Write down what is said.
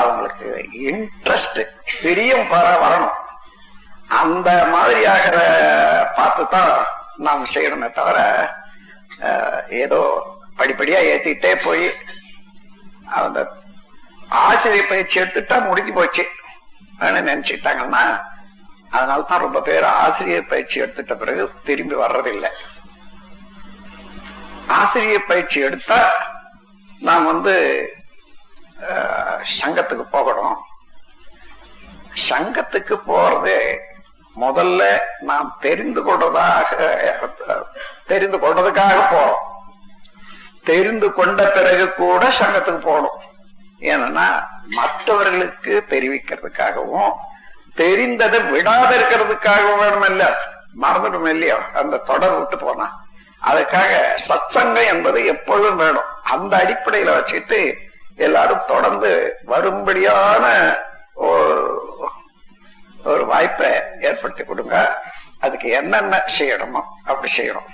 அவங்களுக்கு இன்ட்ரெஸ்ட் பெரிய வரணும். அந்த மாதிரியாக பார்த்து தான் நாம் செய்யணுமே தவிர ஏதோ படிப்படியா ஏத்திட்டே போய் அந்த ஆசிரியர் பயிற்சி எடுத்துட்டா முடிஞ்சு போச்சு. நினைச்சுட்டாங்கன்னா அதனால தான் ரொம்ப பேர் ஆசிரியர் பயிற்சி எடுத்துட்ட பிறகு திரும்பி வர்றதில்லை. ஆசிரியர் பயிற்சி எடுத்தா நாம் வந்து சங்கத்துக்கு போகணும். சங்கத்துக்கு போறது முதல்ல நாம் தெரிந்து கொள்றதாக தெரிந்து கொள்றதுக்காக போறோம். தெரிந்து கொண்ட பிறகு கூட சங்கத்துக்கு போகணும். ஏன்னா மற்றவர்களுக்கு தெரிவிக்கிறதுக்காகவும் தெரிந்ததை விடாத இருக்கிறதுக்காகவும் வேணும் மறந்துடும் இல்லையோ? அந்த தொடர் விட்டு போனா. அதுக்காக சத்சங்கம் என்பது எப்பொழுதும் வேணும். அந்த அடிப்படையில வச்சுட்டு எல்லாரும் தொடர்ந்து வரும்படியான ஒரு ஒரு வாய்ப்பை ஏற்படுத்தி கொடுங்க. அதுக்கு என்னென்ன செய்யணுமோ அப்படி செய்யணும்.